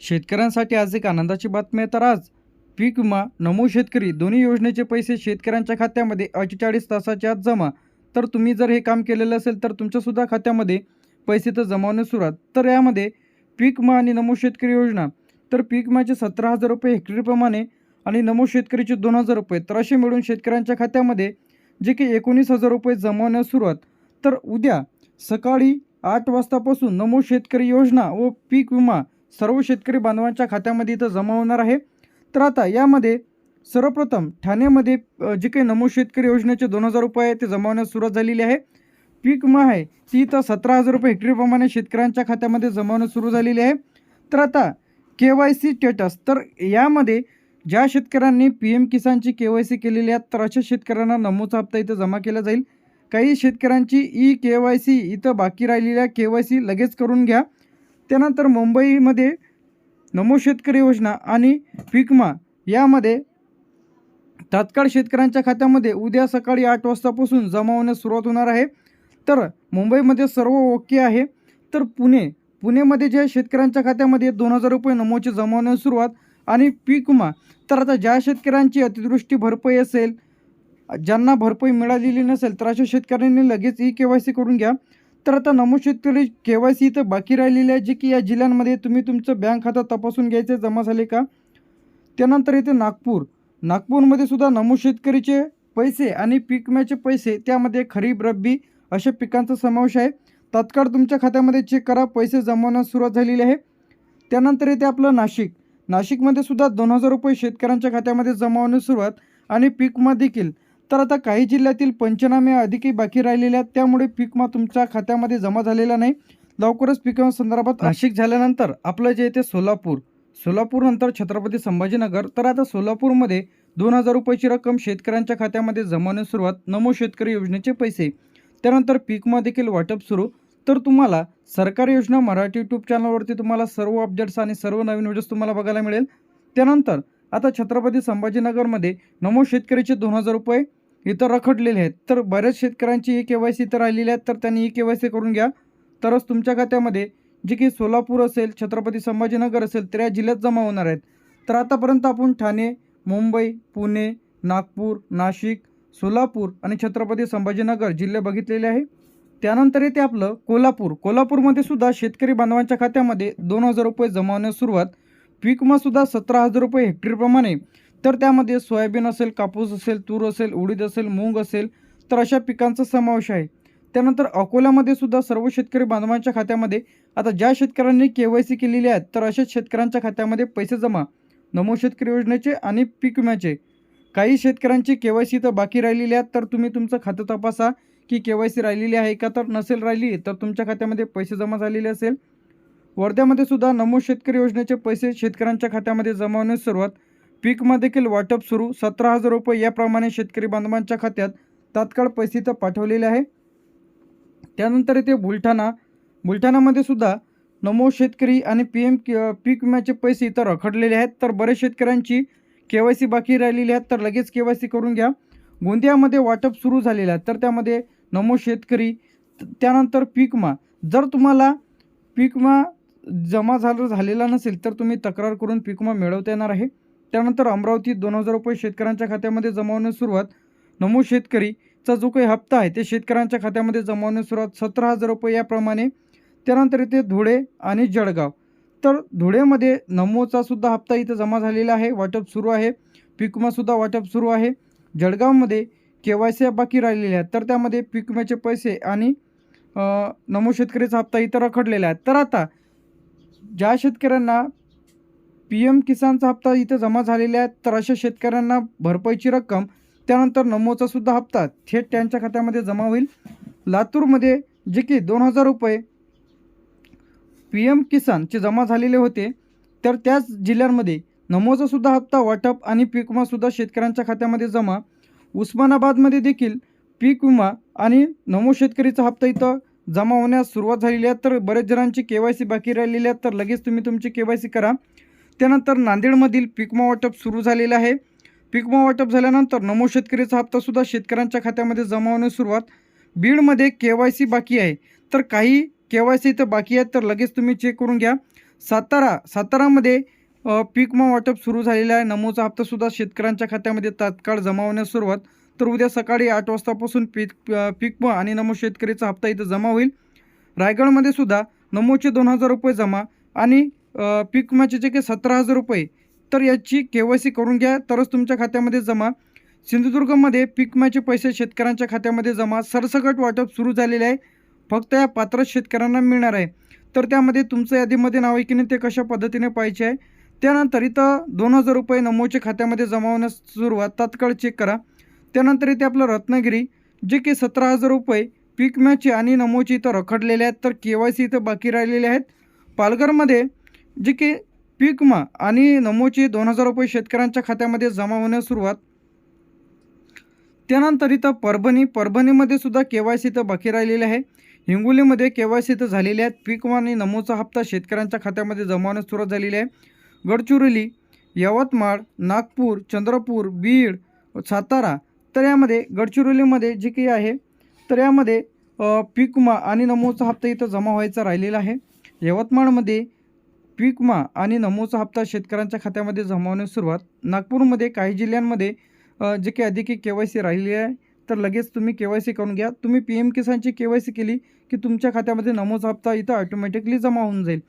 शेतकऱ्यांसाठी आज एक आनंदाची बातमी आहे. तर आज पीक विमा नमो शेतकरी दोन्ही योजनेचे पैसे शेतकऱ्यांच्या खात्यामध्ये अठ्ठेचाळीस तासाच्या आत जमा. तर तुम्ही जर हे काम केलेलं असेल तर तुमच्यासुद्धा खात्यामध्ये पैसे तर जमावण्यास सुरुवात तर यामध्ये पीक विमा आणि नमो शेतकरी योजना. तर पीक विम्याचे सतरा हजार रुपये हेक्टरीप्रमाणे आणि नमो शेतकरीचे दोन हजार रुपये. तर असे मिळून शेतकऱ्यांच्या खात्यामध्ये जे की एकोणीस हजार रुपये जमवण्यास सुरुवात तर उद्या सकाळी आठ वाजतापासून नमो शेतकरी योजना व पीक विमा सर्व शेतकरी बांधवांच्या खात्यामध्ये इथं जमा होणार आहे. तर आता यामध्ये सर्वप्रथम ठाण्यामध्ये जे काही नमो शेतकरी योजनेचे दोन हजार रुपये आहे ते जमावण्यास सुरुवात झालेली आहे. पीक विमा आहे ती इथं सतरा हजार रुपये हेक्टरीप्रमाणे शेतकऱ्यांच्या खात्यामध्ये जमावणं सुरू झालेली आहे. तर आता के वाय सी स्टेटस तर यामध्ये ज्या शेतकऱ्यांनी पी एम किसानची के वाय सी केलेली आहे तर अशा शेतकऱ्यांना नमोचा हप्ता इथं जमा केला जाईल. काही शेतकऱ्यांची ई के वाय सी इथं बाकी राहिलेल्या के वाय सी लगेच करून घ्या. त्यानंतर मुंबईमध्ये नमो शेतकरी योजना आणि पिकमा यामध्ये तात्काळ शेतकऱ्यांच्या खात्यामध्ये उद्या सकाळी आठ वाजतापासून जमा होण्यास सुरुवात होणार आहे. तर मुंबईमध्ये सर्व ओके आहे. तर पुणे पुणेमध्ये ज्या शेतकऱ्यांच्या खात्यामध्ये दोन हजार रुपये नमोचे जमा होण्यास सुरुवात आणि पीक विमा तर आता ज्या शेतकऱ्यांची अतिवृष्टी भरपाई असेल ज्यांना भरपाई मिळालेली नसेल तर अशा शेतकऱ्यांनी लगेच ई के वाय सी करून घ्या. तर आता नमो शेतकरी के वाय सी इथं बाकी राहिलेली आहे जे की या जिल्ह्यांमध्ये तुम्ही तुमचं बँक खातं तपासून घ्यायचं जमा झाले का? त्यानंतर इथे नागपूर. नागपूरमध्ये सुद्धा नमूद शेतकरीचे पैसे आणि पीक विम्याचे पैसे त्यामध्ये खरीप रब्बी अशा पिकांचा समावेश आहे. तात्काळ तुमच्या खात्यामध्ये चेक करा पैसे जमवण्यास सुरुवात झालेली आहे. त्यानंतर येते आपलं नाशिक. नाशिकमध्ये सुद्धा दोन हजार रुपये शेतकऱ्यांच्या खात्यामध्ये जमावण्यास सुरुवात आणि पीक विमा देखील. तर आता काही जिल्ह्यातील पंचनामे अधिकही बाकी राहिलेले आहेत. त्यामुळे पीक विमा तुमच्या खात्यामध्ये जमा झालेला नाही. लवकरच पीक विमा संदर्भात नाशिक झाल्यानंतर आपलं जे येते सोलापूर. सोलापूरनंतर छत्रपती संभाजीनगर. तर आता सोलापूरमध्ये दोन हजार रुपयाची रक्कम शेतकऱ्यांच्या खात्यामध्ये जमवण्यास सुरुवात. नमो शेतकरी योजनेचे पैसे. त्यानंतर पीक विमा देखील वाटप सुरू. तर तुम्हाला सरकारी योजना मराठी यूट्यूब चॅनलवरती तुम्हाला सर्व अपडेट्स आणि सर्व नवीन व्हिडिओज तुम्हाला बघायला मिळेल. त्यानंतर आता छत्रपती संभाजीनगरमध्ये नमो शेतकरीचे दोन हजार रुपये. इथं रखडलेले आहेत. तर बऱ्याच शेतकऱ्यांची ई के वाय सी तर राहिलेली आहेत. तर त्यांनी ई के वाय सी करून घ्या. तरच तुमच्या खात्यामध्ये जे की सोलापूर असेल छत्रपती संभाजीनगर असेल तर या जिल्ह्यात जमा होणार आहेत. तर आतापर्यंत आपण ठाणे मुंबई पुणे नागपूर नाशिक सोलापूर आणि छत्रपती संभाजीनगर जिल्हे बघितलेले आहे. त्यानंतर येते आपलं कोल्हापूर. कोल्हापूरमध्ये सुद्धा शेतकरी बांधवांच्या खात्यामध्ये दोन हजार रुपये जमा होण्यास सुरुवात. पीक विमासुद्धा सतरा हजार रुपये हेक्टरीप्रमाणे तर त्यामध्ये सोयाबीन असेल कापूस असेल तूर असेल उडीद असेल मूग असेल तर अशा पिकांचा समावेश आहे. त्यानंतर अकोल्यामध्ये सुद्धा सर्व शेतकरी बांधवांच्या खात्यामध्ये आता ज्या शेतकऱ्यांनी के वाय सी केलेली आहेत तर अशाच शेतकऱ्यांच्या खात्यामध्ये पैसे जमा नमो शेतकरी योजनेचे आणि पीक विम्याचे. काही शेतकऱ्यांची के वाय सी तर बाकी राहिलेली आहेत तर तुम्ही तुमचं खातं तपासा की के वाय सी राहिलेली आहे का तर नसेल राहिली तर तुमच्या खात्यामध्ये पैसे जमा झालेले असेल. वर्ध्यामध्ये सुद्धा नमो शेतकरी योजनेचे पैसे शेतकऱ्यांच्या खात्यामध्ये जमा होण्यास सुरुवात पीकमा देखील वाटप सुरू. सतरा हजार रुपये याप्रमाणे शेतकरी बांधवांच्या खात्यात तात्काळ पैसे तर पाठवलेले आहे. त्यानंतर येथे बुलढाणा बुलढाणामध्ये सुद्धा नमो शेतकरी आणि पी एम पीक विम्याचे पैसे इथं रखडलेले आहेत. तर बरेच शेतकऱ्यांची के वाय सी बाकी राहिलेली आहेत तर लगेच के वाय सी करून घ्या. गोंदियामध्ये वाटप सुरू झालेलं आहे. तर त्यामध्ये नमो शेतकरी त्यानंतर पीकमा जर तुम्हाला पीक विमा जमा झालं झालेला नसेल तर तुम्ही तक्रार करून पीक विमा मिळवता येणार आहे. त्यानंतर अमरावतीत दोन हजार रुपये शेतकऱ्यांच्या खात्यामध्ये जमावण्यास सुरुवात. नमो शेतकरीचा जो काही हप्ता आहे ते शेतकऱ्यांच्या खात्यामध्ये जमावण्यास सुरुवात सतरा हजार रुपये याप्रमाणे. त्यानंतर इथे धुळे आणि जळगाव. तर धुळेमध्ये नमोचा सुद्धा हप्ता इथं जमा झालेला आहे वाटप सुरू आहे. पिकमासुद्धा वाटप सुरू आहे. जळगावमध्ये के वाय सी बाकी राहिलेल्या आहेत तर त्यामध्ये पीक विम्याचे पैसे आणि नमो शेतकरीचा हप्ता इथं रखडलेला आहे. तर आता ज्या शेतकऱ्यांना पी एम किसानचा हप्ता इथं जमा झालेला आहे तर अशा शेतकऱ्यांना भरपाईची रक्कम त्यानंतर नमोचा सुद्धा हप्ता थेट त्यांच्या खात्यामध्ये जमा होईल. लातूरमध्ये जे की दोन हजार रुपये पी एम किसानचे जमा झालेले होते तर त्याच जिल्ह्यांमध्ये नमोचा सुद्धा हप्ता वाटप आणि पीक विमासुद्धा शेतकऱ्यांच्या खात्यामध्ये जमा. उस्मानाबादमध्ये देखील पीक विमा आणि नमो शेतकरीचा हप्ता इथं जमा होण्यास सुरुवात झालेली आहे. तर बरेच जणांची के वाय सी बाकी राहिलेली आहेत तर लगेच तुम्ही तुमची के वाय सी करा. त्यानंतर नांदेडमधील पिकमा वाटप सुरू झालेलं आहे. पिकमा वाटप झाल्यानंतर नमो शेतकरीचा हप्तासुद्धा शेतकऱ्यांच्या खात्यामध्ये जमा होण्यास सुरुवात. बीडमध्ये के वाय सी बाकी आहे. तर काही के वाय सी इथं बाकी आहेत तर लगेच तुम्ही चेक करून घ्या. सातारा सातारामध्ये पिकमा वाटप सुरू झालेलं आहे. नमोचा हप्तासुद्धा शेतकऱ्यांच्या खात्यामध्ये तात्काळ जमा होण्यास सुरुवात. तर उद्या सकाळी आठ वाजतापासून पीक पिकमा आणि नमो शेतकरीचा हप्ता इथं जमा होईल. रायगडमध्ये सुद्धा नमोचे दोन हजार रुपये जमा आणि पीक विम्याचे जे काही सतरा हजार रुपये तर याची के वाय सी करून घ्या. तरच तुमच्या खात्यामध्ये जमा. सिंधुदुर्गमध्ये पीक विम्याचे पैसे शेतकऱ्यांच्या खात्यामध्ये जमा. सरसकट वाटप सुरू झालेले आहे. फक्त या पात्र शेतकऱ्यांना मिळणार आहे. तर त्यामध्ये तुमचं यादीमध्ये नाव आहे की नाही ते कशा पद्धतीने पाहिजे आहे. त्यानंतर इथं दोन हजार रुपये नमोच्या खात्यामध्ये जमा होण्यास सुरुवात. तात्काळ चेक करा. त्यानंतर इथे आपलं रत्नागिरी जे की सतरा हजार रुपये पीक विम्याचे आणि नमोचे इथं रखडलेले आहेत. तर के वाय सी इथं बाकी राहिलेले आहेत. पालघरमध्ये जे की पीक विमा आणि नमोचे दोन हजार रुपये शेतकऱ्यांच्या खात्यामध्ये जमा होण्यास सुरुवात. त्यानंतर इथं परभणी परभणीमध्ये सुद्धा के वाय सी इथं बाकी राहिलेले आहे. हिंगोलीमध्ये के वाय सी इथं झालेले आहेत. पीक विमा आणि नमोचा हप्ता शेतकऱ्यांच्या खात्यामध्ये जमा होण्यास सुरुवात झालेली आहे. गडचिरोली यवतमाळ नागपूर चंद्रपूर बीड सातारा तर यामध्ये गडचिरोलीमध्ये जे काही आहे तर यामध्ये अ, पीक विमा आणि नमोचा हप्ता इथं जमा व्हायचा राहिलेला आहे. यवतमाळमध्ये पीक विमा आणि नमोचा हप्ता शेतकऱ्यांच्या खात्यामध्ये जमा होण्यास सुरुवात. नागपूरमध्ये काही जिल्ह्यांमध्ये जे काही अधिक के वाय सी राहिली आहे तर लगेच तुम्ही के वाय सी करून घ्या. तुम्ही पी एम किसानची के वाय सी केली की तुमच्या खात्यामध्ये नमोचा हप्ता इथं ऑटोमॅटिकली जमा होऊन जाईल.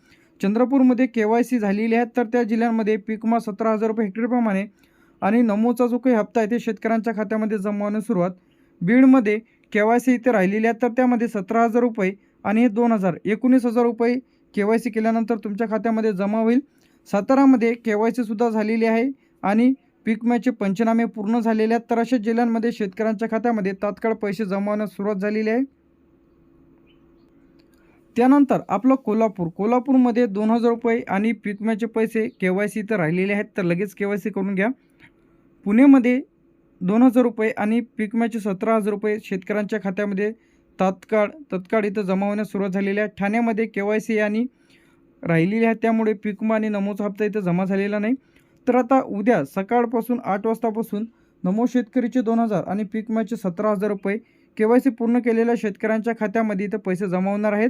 चंद्रपूरमध्ये के वाय सी झालेली आहे तर त्या जिल्ह्यांमध्ये पीक विमा सतरा हजार रुपये हेक्टरप्रमाणे आणि नमोचा जो काही हप्ता आहे ते शेतकऱ्यांच्या खात्यामध्ये जमा होण्यास सुरुवात. बीडमध्ये के वाय सी इथे राहिलेली आहे तर त्यामध्ये सतरा हजार रुपये आणि हे दोन हजार एकोणीस हजार रुपये के वाय सी केल्यानंतर तुमच्या खात्यामध्ये जमा होईल. सातारामध्ये के वाय सीसुद्धा झालेली आहे आणि पीक विम्याचे पंचनामे पूर्ण झालेले आहेत. तर अशा जिल्ह्यांमध्ये शेतकऱ्यांच्या खात्यामध्ये तात्काळ पैसे जमा होण्यास सुरुवात झालेली आहे. त्यानंतर आपलं कोल्हापूर. कोल्हापूरमध्ये दोन हजार रुपये आणि पीक विम्याचे पैसे के वाय सी इथं राहिलेले आहेत. तर लगेच के वाय सी करून घ्या. पुणेमध्ये दोन हजार रुपये आणि पीक विम्याचे सतरा हजार रुपये शेतकऱ्यांच्या खात्यामध्ये तात्काळ तत्काळ इथं जमा होण्यास सुरुवात झालेली आहे. ठाण्यामध्ये के वाय सी आणि राहिलेली आहे. त्यामुळे पीकमा आणि नमोचा हप्ता इथं जमा झालेला नाही. तर आता उद्या सकाळपासून आठ वाजतापासून नमो शेतकरीचे दोन हजार आणि पीकमाचे सतरा हजार रुपये के वाय सी पूर्ण केलेल्या शेतकऱ्यांच्या खात्यामध्ये इथं पैसे जमा होणार आहेत.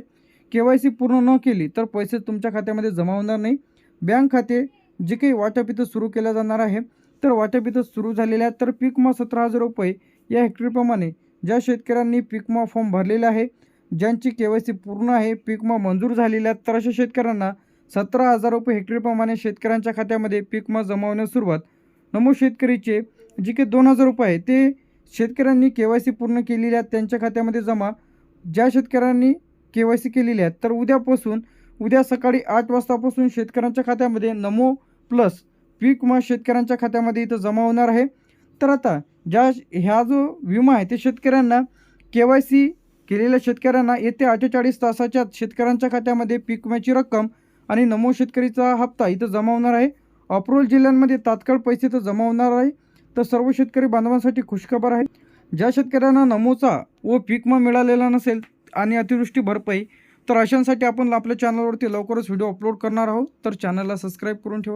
के वाय सी पूर्ण न केली तर पैसे तुमच्या खात्यामध्ये जमा होणार नाही. बँक खाते जे काही वाटप इथं सुरू केलं जाणार आहे. तर वाटप इथं सुरू झालेले आहेत. तर पीकमा सतरा हजार रुपये या हेक्टरप्रमाणे ज्या शेतकऱ्यांनी पिकमा फॉर्म भरलेला आहे ज्यांची के वाय सी पूर्ण आहे पीक विमा मंजूर झालेल्या आहेत तर अशा शेतकऱ्यांना सतरा हजार रुपये हेक्टरप्रमाणे शेतकऱ्यांच्या खात्यामध्ये पिकमा जमावण्यास जमा होण्यास सुरुवात. नमो शेतकरीचे जे काही दोन हजार रुपये आहे ते शेतकऱ्यांनी के वाय सी पूर्ण केलेल्या आहेत त्यांच्या खात्यामध्ये जमा. ज्या शेतकऱ्यांनी के वाय सी केलेली आहेत तर उद्यापासून उद्या सकाळी आठ वाजतापासून शेतकऱ्यांच्या खात्यामध्ये नमो प्लस पीक विमा शेतकऱ्यांच्या खात्यामध्ये इथं जमा होणार आहे. तर आता ज्या ह्या जो विमा आहे ते शेतकऱ्यांना के वाय सी केलेल्या शेतकऱ्यांना येत्या अठ्ठेचाळीस तासाच्या शेतकऱ्यांच्या खात्यामध्ये पीक विम्याची रक्कम आणि नमो शेतकरीचा हप्ता इथं जमा होणार आहे. अप्रोल जिल्ह्यांमध्ये तात्काळ पैसे इथं जमा होणार आहे. तर सर्व शेतकरी बांधवांसाठी खुशखबर आहे. ज्या शेतकऱ्यांना नमोचा व पीक विमा मिळालेला नसेल आणि अतिवृष्टी भरपाई तर अशांसाठी आपण आपल्या चॅनलवरती लवकरच व्हिडिओ अपलोड करणार आहोत. तर चॅनलला सबस्क्राईब करून ठेवा.